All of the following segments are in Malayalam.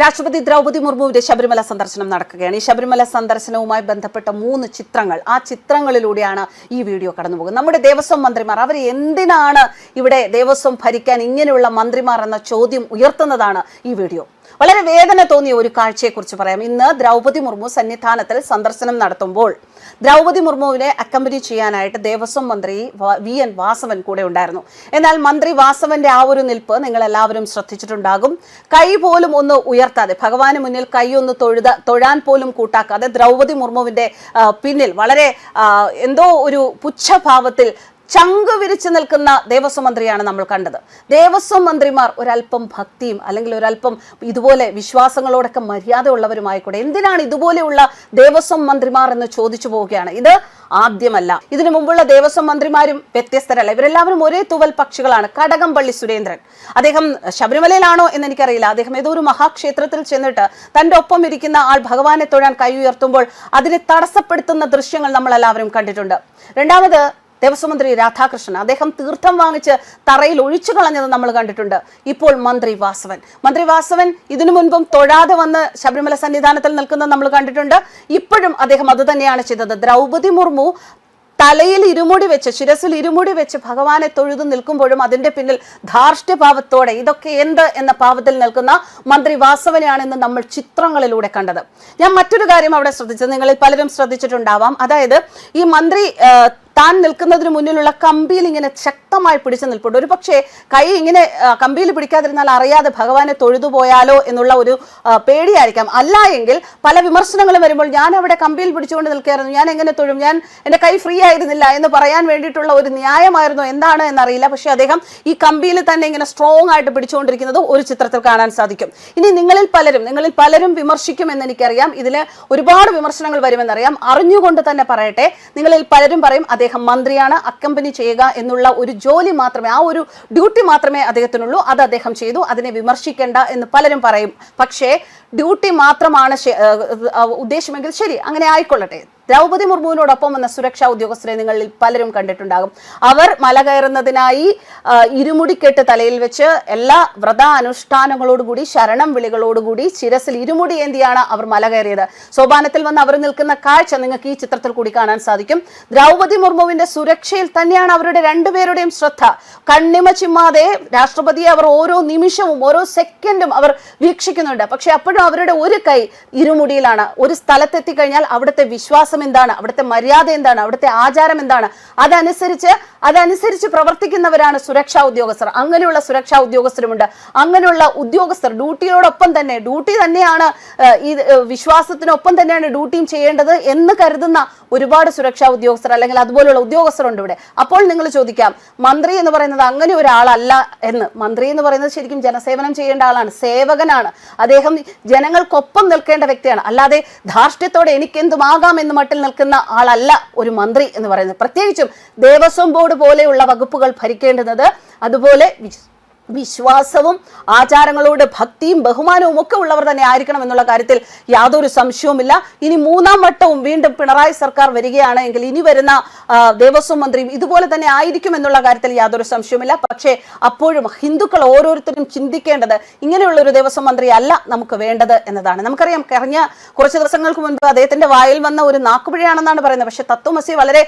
രാഷ്ട്രപതി ദ്രൗപദി മുർമുവിന്റെ ശബരിമല സന്ദർശനം നടക്കുകയാണ്. ഈ ശബരിമല സന്ദർശനവുമായി ബന്ധപ്പെട്ട മൂന്ന് ചിത്രങ്ങൾ. ആ ചിത്രങ്ങളിലൂടെയാണ് ഈ വീഡിയോ കടന്നുപോകുന്നത്. നമ്മുടെ ദേവസ്വം മന്ത്രിമാർ അവർ എന്തിനാണ് ഇവിടെ ദേവസ്വം ഭരിക്കാൻ ഇങ്ങനെയുള്ള മന്ത്രിമാർ എന്ന ചോദ്യം ഉയർത്തുന്നതാണ് ഈ വീഡിയോ. വളരെ വേദന തോന്നിയ ഒരു കാഴ്ചയെക്കുറിച്ച് പറയാം. ഇന്ന് ദ്രൗപദി മുർമു സന്നിധാനത്തിൽ സന്ദർശനം നടത്തുമ്പോൾ ദ്രൗപദി മുർമുവിനെ അക്കമ്പനി ചെയ്യാനായിട്ട് ദേവസ്വം മന്ത്രി വി എൻ വാസവൻ കൂടെ ഉണ്ടായിരുന്നു. എന്നാൽ മന്ത്രി വാസവന്റെ ആ ഒരു നിൽപ്പ് നിങ്ങൾ എല്ലാവരും ശ്രദ്ധിച്ചിട്ടുണ്ടാകും. കൈ പോലും ഒന്ന് ഉയർത്താതെ ഭഗവാന് മുന്നിൽ കൈ ഒന്ന് തൊഴുത തൊഴാൻ പോലും കൂട്ടാക്കാതെ ദ്രൗപദി മുർമുവിന്റെ പിന്നിൽ വളരെ എന്തോ ഒരു പുച്ഛഭാവത്തിൽ ചങ്ക് വിരിച്ചു നിൽക്കുന്ന ദേവസ്വം മന്ത്രിയാണ് നമ്മൾ കണ്ടത്. ദേവസ്വം മന്ത്രിമാർ ഒരല്പം ഭക്തിയും അല്ലെങ്കിൽ ഒരല്പം ഇതുപോലെ വിശ്വാസങ്ങളോടൊക്കെ മര്യാദ ഉള്ളവരുമായിക്കൂടെ എന്തിനാണ് ഇതുപോലെയുള്ള ദേവസ്വം മന്ത്രിമാർ എന്ന് ചോദിച്ചു പോവുകയാണ്? ഇത് ആദ്യമല്ല. ഇതിനു മുമ്പുള്ള ദേവസ്വം മന്ത്രിമാരും വ്യത്യസ്തരല്ല. ഇവരെല്ലാവരും ഒരേ തുവൽ പക്ഷികളാണ്. കടകംപള്ളി സുരേന്ദ്രൻ. അദ്ദേഹം ശബരിമലയിലാണോ എന്ന് എനിക്കറിയില്ല അദ്ദേഹം ഏതോ ഒരു മഹാക്ഷേത്രത്തിൽ ചെന്നിട്ട് തന്റെ ഒപ്പം ഇരിക്കുന്ന ആൾ ഭഗവാനെ തൊഴാൻ കൈ ഉയർത്തുമ്പോൾ അതിനെ തടസ്സപ്പെടുത്തുന്ന ദൃശ്യങ്ങൾ നമ്മൾ എല്ലാവരും കണ്ടിട്ടുണ്ട്. രണ്ടാമത് ദേവസ്വം മന്ത്രി രാധാകൃഷ്ണൻ അദ്ദേഹം തീർത്ഥം വാങ്ങിച്ച് തറയിൽ ഒഴിച്ചു കളഞ്ഞത് നമ്മൾ കണ്ടിട്ടുണ്ട്. ഇപ്പോൾ മന്ത്രി വാസവൻ. മന്ത്രി വാസവൻ ഇതിനു മുൻപും തൊഴാതെ വന്ന് ശബരിമല സന്നിധാനത്തിൽ നിൽക്കുന്നത് നമ്മൾ കണ്ടിട്ടുണ്ട്. ഇപ്പോഴും അദ്ദേഹം അത് തന്നെയാണ് ചെയ്തത്. ദ്രൗപദി മുർമു തലയിൽ ഇരുമുടി വെച്ച് ശിരസിൽ ഇരുമുടി വെച്ച് ഭഗവാനെ തൊഴുതു നിൽക്കുമ്പോഴും അതിന്റെ പിന്നിൽ ധാർഷ്ട്യഭാവത്തോടെ ഇതൊക്കെ എന്ത് എന്ന ഭാവത്തിൽ നിൽക്കുന്ന മന്ത്രി വാസവനെയാണ് ഇന്ന് നമ്മൾ ചിത്രങ്ങളിലൂടെ കണ്ടത്. ഞാൻ മറ്റൊരു കാര്യം അവിടെ ശ്രദ്ധിച്ചത്. നിങ്ങളിൽ പലരും ശ്രദ്ധിച്ചിട്ടുണ്ടാവാം. അതായത് ഈ മന്ത്രി താൻ നിൽക്കുന്നതിന് മുന്നിലുള്ള കമ്പിയിൽ ഇങ്ങനെ ശക്തമായി പിടിച്ചു നിൽപ്പുണ്ട്. ഒരു പക്ഷേ കൈ ഇങ്ങനെ കമ്പിയിൽ പിടിക്കാതിരുന്നാൽ അറിയാതെ ഭഗവാനെ തൊഴുതുപോയാലോ എന്നുള്ള ഒരു പേടിയായിരിക്കാം. അല്ല എങ്കിൽ പല വിമർശനങ്ങളും വരുമ്പോൾ ഞാൻ അവിടെ കമ്പിയിൽ പിടിച്ചുകൊണ്ട് നിൽക്കുകയായിരുന്നു. ഞാൻ എങ്ങനെ തൊഴും? ഞാൻ എന്റെ കൈ ഫ്രീ ആയിരുന്നില്ല എന്ന് പറയാൻ വേണ്ടിയിട്ടുള്ള ഒരു ന്യായമായിരുന്നു. എന്താണ് എന്നറിയില്ല. പക്ഷേ അദ്ദേഹം ഈ കമ്പിയിൽ തന്നെ ഇങ്ങനെ സ്ട്രോങ് ആയിട്ട് പിടിച്ചുകൊണ്ടിരിക്കുന്നത് ഒരു ചിത്രത്തിൽ കാണാൻ സാധിക്കും. ഇനി നിങ്ങളിൽ പലരും നിങ്ങളിൽ പലരും വിമർശിക്കും എന്ന് എനിക്കറിയാം. ഇതിൽ ഒരുപാട് വിമർശനങ്ങൾ വരുമെന്നറിയാം. അറിഞ്ഞുകൊണ്ട് തന്നെ പറയട്ടെ. നിങ്ങളിൽ പലരും പറയും അദ്ദേഹം മന്ത്രിയാണ് അക്കമ്പനി ചെയ്യുക എന്നുള്ള ഒരു ജോലി മാത്രമേ ആ ഒരു ഡ്യൂട്ടി മാത്രമേ അദ്ദേഹത്തിനുള്ളൂ. അത് അദ്ദേഹം ചെയ്തു. അതിനെ വിമർശിക്കേണ്ട എന്ന് പലരും പറയും. പക്ഷേ ഡ്യൂട്ടി മാത്രമാണ് ഉദ്ദേശമെങ്കിൽ ശരി അങ്ങനെ ആയിക്കൊള്ളട്ടെ. ദ്രൗപദി മുർമുവിനോടൊപ്പം വന്ന സുരക്ഷാ ഉദ്യോഗസ്ഥരെ നിങ്ങളിൽ പലരും കണ്ടിട്ടുണ്ടാകും. അവർ മല കയറുന്നതിനായി ഇരുമുടിക്കെട്ട് തലയിൽ വെച്ച് എല്ലാ വ്രത അനുഷ്ഠാനങ്ങളോടുകൂടി ശരണം വിളികളോടുകൂടി ശിരസിൽ ഇരുമുടി ഏന്തിയാണ് അവർ മല കയറിയത്. സോപാനത്തിൽ വന്ന് അവർ നിൽക്കുന്ന കാഴ്ച നിങ്ങൾക്ക് ഈ ചിത്രത്തിൽ കൂടി കാണാൻ സാധിക്കും. ദ്രൗപദി മുർമുവിന്റെ സുരക്ഷയിൽ തന്നെയാണ് അവരുടെ രണ്ടുപേരുടെയും ശ്രദ്ധ. കണ്ണിമ ചിമ്മാതെ രാഷ്ട്രപതിയെ അവർ ഓരോ നിമിഷവും ഓരോ സെക്കൻഡും അവർ വീക്ഷിക്കുന്നുണ്ട്. പക്ഷെ അപ്പോഴും അവരുടെ ഒരു കൈ ഇരുമുടിയിലാണ്. ഒരു സ്ഥലത്തെത്തി കഴിഞ്ഞാൽ അവിടുത്തെ വിശ്വാസം എന്താണ്? അവിടുത്തെ മര്യാദ എന്താണ്? അവിടുത്തെ ആചാരം എന്താണ്? അതനുസരിച്ച് അതനുസരിച്ച് പ്രവർത്തിക്കുന്നവരാണ് സുരക്ഷാ ഉദ്യോഗസ്ഥർ. അങ്ങനെയുള്ള സുരക്ഷാ ഉദ്യോഗസ്ഥരുമുണ്ട്. അങ്ങനെയുള്ള ഉദ്യോഗസ്ഥർ ഡ്യൂട്ടിയോടൊപ്പം തന്നെ ഡ്യൂട്ടി തന്നെയാണ് ഈ വിശ്വാസത്തിനൊപ്പം തന്നെയാണ് ഡ്യൂട്ടിയും ചെയ്യേണ്ടത് എന്ന് കരുതുന്ന ഒരുപാട് സുരക്ഷാ ഉദ്യോഗസ്ഥർ അല്ലെങ്കിൽ അതുപോലുള്ള ഉദ്യോഗസ്ഥരുണ്ട് ഇവിടെ. അപ്പോൾ നിങ്ങൾ ചോദിക്കാം മന്ത്രി എന്ന് പറയുന്നത് അങ്ങനെ ഒരാളല്ല എന്ന്. മന്ത്രി എന്ന് പറയുന്നത് ശരിക്കും ജനസേവനം ചെയ്യേണ്ട ആളാണ്. സേവകനാണ്. അദ്ദേഹം ജനങ്ങൾക്കൊപ്പം നിൽക്കേണ്ട വ്യക്തിയാണ്. അല്ലാതെ ധാർഷ്ട്യത്തോടെ എനിക്കെന്തുമാകാം എന്ന് മട്ടിൽ നിൽക്കുന്ന ആളല്ല ഒരു മന്ത്രി എന്ന് പറയുന്നത്. പ്രത്യേകിച്ചും ദേവസ്വം ബോർഡ് പോലെയുള്ള വകുപ്പുകൾ ഭരിക്കേണ്ടുന്നത് അതുപോലെ വിശ്വാസവും ആചാരങ്ങളോട് ഭക്തിയും ബഹുമാനവും ഒക്കെ ഉള്ളവർ തന്നെ ആയിരിക്കണം എന്നുള്ള കാര്യത്തിൽ യാതൊരു സംശയവുമില്ല. ഇനി മൂന്നാം വട്ടവും വീണ്ടും പിണറായി സർക്കാർ വരികയാണ് എങ്കിൽ ഇനി വരുന്ന ദേവസ്വം മന്ത്രിയും ഇതുപോലെ തന്നെ ആയിരിക്കും എന്നുള്ള കാര്യത്തിൽ യാതൊരു സംശയവുമില്ല. പക്ഷേ അപ്പോഴും ഹിന്ദുക്കൾ ഓരോരുത്തരും ചിന്തിക്കേണ്ടത് ഇങ്ങനെയുള്ള ഒരു ദേവസ്വം മന്ത്രി അല്ല നമുക്ക് വേണ്ടത് എന്നതാണ്. നമുക്കറിയാം കഴിഞ്ഞ കുറച്ച് ദിവസങ്ങൾക്ക് മുൻപ് അദ്ദേഹത്തിന്റെ വായിൽ വന്ന ഒരു നാക്കുപിഴയാണെന്നാണ് പറയുന്നത്. പക്ഷെ തത്വമസി വളരെ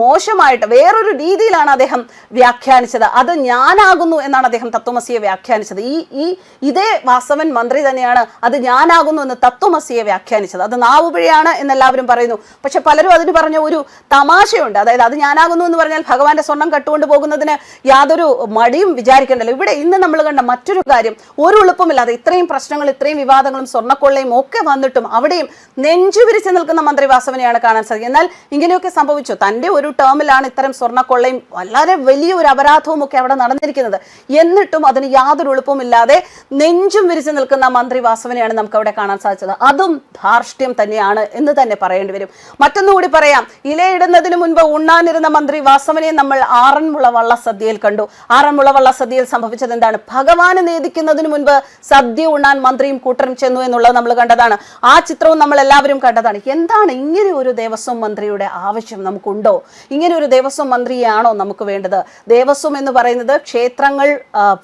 മോശമായിട്ട് വേറൊരു രീതിയിലാണ് അദ്ദേഹം വ്യാഖ്യാനിച്ചത്. അത് ഞാനാകുന്നു എന്നാണ് അദ്ദേഹം തത്വമസിയെ വ്യാഖ്യാനിച്ചത്. ഈ ഈ ഇതേ വാസവൻ മന്ത്രി തന്നെയാണ് അത് ഞാനാകുന്നു എന്ന് തത്വമസിയെ വ്യാഖ്യാനിച്ചത്. അത് നാവുപിഴയാണ് എന്നെല്ലാവരും പറയുന്നു. പക്ഷെ പലരും അതിന് പറഞ്ഞ ഒരു തമാശയുണ്ട്. അതായത് അത് ഞാനാകുന്നു എന്ന് പറഞ്ഞാൽ ഭഗവാന്റെ സ്വർണം കട്ടുകൊണ്ട് പോകുന്നതിന് യാതൊരു മടിയും വിചാരിക്കേണ്ടല്ലോ ഇവിടെ ഇന്ന് നമ്മൾ കണ്ട മറ്റൊരു കാര്യം ഒരു എളുപ്പമില്ലാതെ ഇത്രയും പ്രശ്നങ്ങൾ ഇത്രയും വിവാദങ്ങളും സ്വർണക്കൊള്ളയും ഒക്കെ വന്നിട്ടും അവിടെയും നെഞ്ചു വിരിച്ച് നിൽക്കുന്ന മന്ത്രി വാസവനെയാണ് കാണാൻ സാധിക്കുന്നത്. എന്നാൽ ഇങ്ങനെയൊക്കെ സംഭവിച്ചു? തന്റെ ഒരു ടേമിലാണ് ഇത്തരം സ്വർണക്കൊള്ളയും വളരെ വലിയ ഒരു അപരാധവും ഒക്കെ അവിടെ നടന്നിരിക്കുന്നത്. എന്നിട്ടും അതിന് യാതൊരു എളുപ്പമില്ലാതെ നെഞ്ചും വിരിച്ചു നിൽക്കുന്ന മന്ത്രി വാസവനെയാണ് നമുക്ക് അവിടെ കാണാൻ സാധിച്ചത്. അതും ധാർഷ്ട്യം തന്നെയാണ് എന്ന് തന്നെ പറയേണ്ടി വരും. മറ്റൊന്നുകൂടി പറയാം. ഇലയിടുന്നതിന് മുൻപ് ഉണ്ണാനിരുന്ന മന്ത്രി വാസവനെ നമ്മൾ ആറന്മുള വള്ളസദ്യയിൽ കണ്ടു. ആറന്മുള വള്ളസദ്യയിൽ സംഭവിച്ചത് എന്താണ്? ഭഗവാന് നേദിക്കുന്നതിന് മുൻപ് സദ്യ ഉണ്ണാൻ മന്ത്രിയും കൂട്ടരും ചെന്നു എന്നുള്ളത് നമ്മൾ കണ്ടതാണ്. ആ ചിത്രവും നമ്മൾ എല്ലാവരും കണ്ടതാണ്. എന്താണ് ഇങ്ങനെ ഒരു ദേവസ്വം മന്ത്രിയുടെ ആവശ്യം നമുക്കുണ്ടോ? ഇങ്ങനെ ഒരു ദേവസ്വം മന്ത്രിയാണോ നമുക്ക് വേണ്ടത്? ദേവസ്വം എന്ന് പറയുന്നത് ക്ഷേത്രങ്ങൾ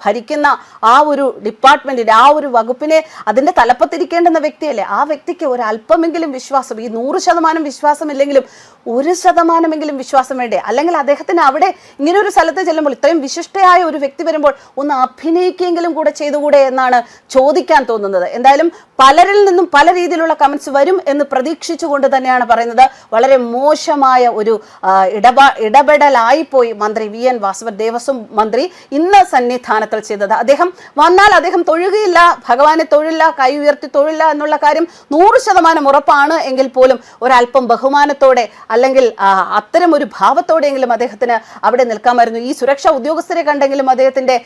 ഭരിക്കുന്ന ആ ഒരു ഡിപ്പാർട്ട്മെന്റിന്റെ ആ ഒരു വകുപ്പിനെ അതിന്റെ തലപ്പത്തിരിക്കേണ്ടുന്ന വ്യക്തിയല്ലേ? ആ വ്യക്തിക്ക് ഒരു അല്പമെങ്കിലും വിശ്വാസം ഈ നൂറ് ശതമാനം വിശ്വാസമില്ലെങ്കിലും ഒരു ശതമാനമെങ്കിലും വിശ്വാസം വേണ്ടേ? അല്ലെങ്കിൽ അദ്ദേഹത്തിന് അവിടെ ഇങ്ങനെ ഒരു സ്ഥലത്ത് ചെല്ലുമ്പോൾ ഇത്രയും വിശിഷ്ടയായ ഒരു വ്യക്തി വരുമ്പോൾ ഒന്ന് അഭിനയിക്കെങ്കിലും കൂടെ ചെയ്തുകൂടെ എന്നാണ് ചോദിക്കാൻ തോന്നുന്നത്. എന്തായാലും പലരിൽ നിന്നും പല രീതിയിലുള്ള കമന്റ്സ് വരും എന്ന് പ്രതീക്ഷിച്ചുകൊണ്ട് തന്നെയാണ് പറയുന്നത്. വളരെ മോശമായ ഒരു ഇടപാ ഇടപെടലായിപ്പോയി മന്ത്രി വി എൻ വാസവൻ ദേവസ്വം മന്ത്രി ഇന്ന് സന്നിധാനത്തിൽ ചെയ്തത്. അദ്ദേഹം വന്നാൽ അദ്ദേഹം തൊഴുകയില്ല ഭഗവാനെ തൊഴില്ല കൈ ഉയർത്തി തൊഴില്ല എന്നുള്ള കാര്യം നൂറ് ശതമാനം ഉറപ്പാണ് എങ്കിൽ പോലും ഒരല്പം ബഹുമാനത്തോടെ അല്ലെങ്കിൽ അത്തരം ഒരു ഭാവത്തോടെയെങ്കിലും അദ്ദേഹത്തിന് അവിടെ നിൽക്കാമായിരുന്നു. ഈ സുരക്ഷാ ഉദ്യോഗസ്ഥരെ കണ്ടെങ്കിലും അദ്ദേഹത്തിന്റെ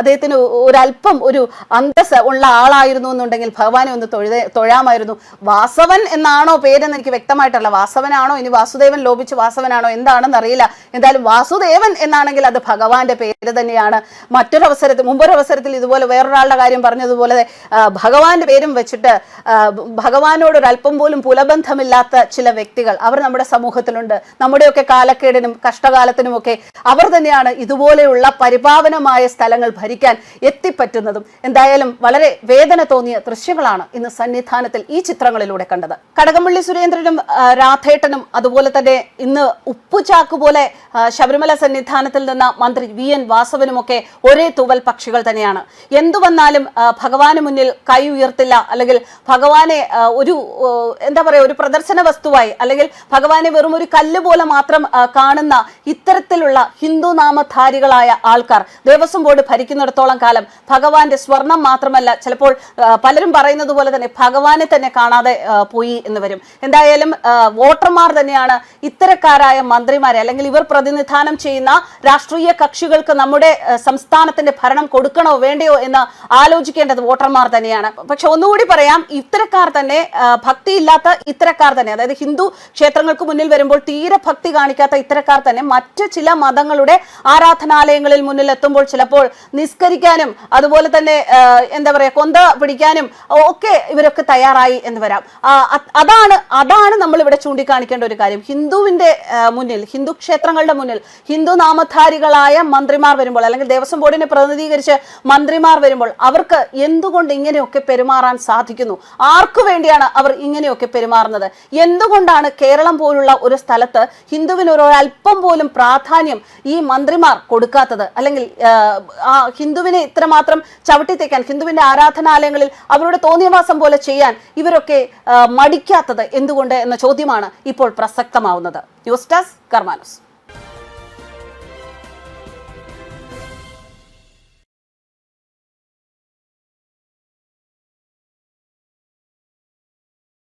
അദ്ദേഹത്തിന് ഒരല്പം ഒരു അന്തസ് ഉള്ള ആളായിരുന്നു എന്നുണ്ടെങ്കിൽ ഭഗവാനെ ഒന്ന് തൊഴുത തൊഴാമായിരുന്നു. വാസവൻ എന്നാണോ പേരെന്ന് എനിക്ക് വ്യക്തമായിട്ടല്ല. വാസവനാണോ? ഇനി വാസുദേവൻ ലോപിച്ച് വാസവനാണോ? എന്താണെന്ന് അറിയില്ല എന്തായാലും വാസുദേവൻ എന്നാണെങ്കിൽ അത് ഭഗവാന്റെ പേര് തന്നെയാണ്. മറ്റൊരവസരത്തിൽ മുമ്പൊരവസരത്തിൽ ഇതുപോലെ വേറൊരാളുടെ കാര്യം പറഞ്ഞതുപോലെ ഭഗവാന്റെ പേരും വെച്ചിട്ട് ഭഗവാനോട് ഒരല്പം പോലും പുലബന്ധമില്ലാത്ത ചില വ്യക്തികൾ അവർ നമ്മുടെ സമൂഹത്തിലുണ്ട്. നമ്മുടെയൊക്കെ കാലക്കേടിനും കഷ്ടകാലത്തിനുമൊക്കെ അവർ തന്നെയാണ് ഇതുപോലെയുള്ള പരിപാവനമായ സ്ഥലങ്ങൾ ഭരിക്കാൻ എത്തിപ്പറ്റുന്നതും. എന്തായാലും വളരെ വേദന തോന്നിയ ദൃശ്യങ്ങളാണ് ഇന്ന് സന്നിധാനത്തിൽ ഈ ചിത്രങ്ങളിലൂടെ കണ്ടത്. കടകംപള്ളി സുരേന്ദ്രനും രാധേട്ടനും അതുപോലെ തന്നെ ഇന്ന് ഉപ്പുചാക്ക് പോലെ ആ, ശബരിമല സന്നിധാനത്തിൽ നിന്ന് മന്ത്രി വി എൻ വാസവനുമൊക്കെ ഒരേ തൂവൽ പക്ഷികൾ തന്നെയാണ്. എന്തു വന്നാലും ഭഗവാന് മുന്നിൽ കൈ ഉയർത്തില്ല അല്ലെങ്കിൽ ഭഗവാനെ ഒരു എന്താ പറയുക ഒരു പ്രദർശന വസ്തുവായി അല്ലെങ്കിൽ ഭഗവാനെ വെറും ഒരു കല്ല് പോലെ മാത്രം കാണുന്ന ഇത്തരത്തിലുള്ള ഹിന്ദു നാമധാരികളായ ആൾക്കാർ ദേവസ്വം ബോർഡ് ഭരിക്കുന്നിടത്തോളം കാലം ഭഗവാന്റെ സ്വർണം മാത്രമല്ല ചിലപ്പോൾ പലരും പറയുന്നത് പോലെ തന്നെ ഭഗവാനെ തന്നെ കാണാതെ പോയി എന്ന് വരും. എന്തായാലും വോട്ടർമാർ തന്നെയാണ് ഇത്തരക്കാരായ മന്ത്രിമാരെ അല്ലെങ്കിൽ ഇവർ പ്രതിനിധാനം ചെയ്യുന്ന രാഷ്ട്രീയ കക്ഷികൾക്ക് നമ്മുടെ ആ, സംസ്ഥാനത്തിന്റെ ഭരണം കൊടുക്കണോ വേണ്ടയോ എന്ന് ആലോചിക്കേണ്ടത് വോട്ടർമാർ തന്നെയാണ്. പക്ഷെ ഒന്നുകൂടി പറയാം ഇത്തരക്കാർ തന്നെ ഭക്തി ഭക്തിയില്ലാത്ത ഇത്തരക്കാർ തന്നെ അതായത് ഹിന്ദു ക്ഷേത്രങ്ങൾക്ക് മുന്നിൽ വരുമ്പോൾ തീരെ ഭക്തി കാണിക്കാത്ത ഇത്തരക്കാർ തന്നെ മറ്റ് ചില മതങ്ങളുടെ ആരാധനാലയങ്ങളിൽ മുന്നിൽ എത്തുമ്പോൾ ചിലപ്പോൾ നിസ്കരിക്കാനും അതുപോലെ തന്നെ എന്താ പറയാ കൊന്ത പിടിക്കാനും ഒക്കെ ഇവരൊക്കെ തയ്യാറായി എന്ന് വരാം. അതാണ് അതാണ് നമ്മൾ ഇവിടെ ചൂണ്ടിക്കാണിക്കേണ്ട ഒരു കാര്യം. ഹിന്ദുവിന്റെ മുന്നിൽ ഹിന്ദു ക്ഷേത്രങ്ങളുടെ മുന്നിൽ ഹിന്ദു നാമധാരികളായ മന്ത്രിമാർ വരുമ്പോൾ അല്ലെങ്കിൽ ദേവസ്വം ബോർഡിനെ പ്രതിനിധീകരിച്ച് മന്ത്രിമാർ വരുമ്പോൾ അവർക്ക് എന്തുകൊണ്ട് ഇങ്ങനെയൊക്കെ പെരുമാറാൻ സാധിക്കുന്നു? ആർക്കു വേണ്ടിയാണ് അവർ ഇങ്ങനെയൊക്കെ പെരുമാറുന്നത്? എന്തുകൊണ്ടാണ് കേരളം പോലുള്ള ഒരു സ്ഥലത്ത് ഹിന്ദുവിന് ഒരു അല്പം പോലും പ്രാധാന്യം ഈ മന്ത്രിമാർ കൊടുക്കാത്തത്? അല്ലെങ്കിൽ ഹിന്ദുവിനെ ഇത്രമാത്രം ചവിട്ടിത്തേക്കാൻ ഹിന്ദുവിന്റെ ആരാധനാലയങ്ങളിൽ അവരുടെ തോന്നിയവാസം പോലെ ചെയ്യാൻ ഇവരൊക്കെ മടിക്കാത്തത് എന്തുകൊണ്ട് എന്ന ചോദ്യമാണ് ഇപ്പോൾ പ്രസക്തമാവുന്നത്. News desk കർമാനസ്.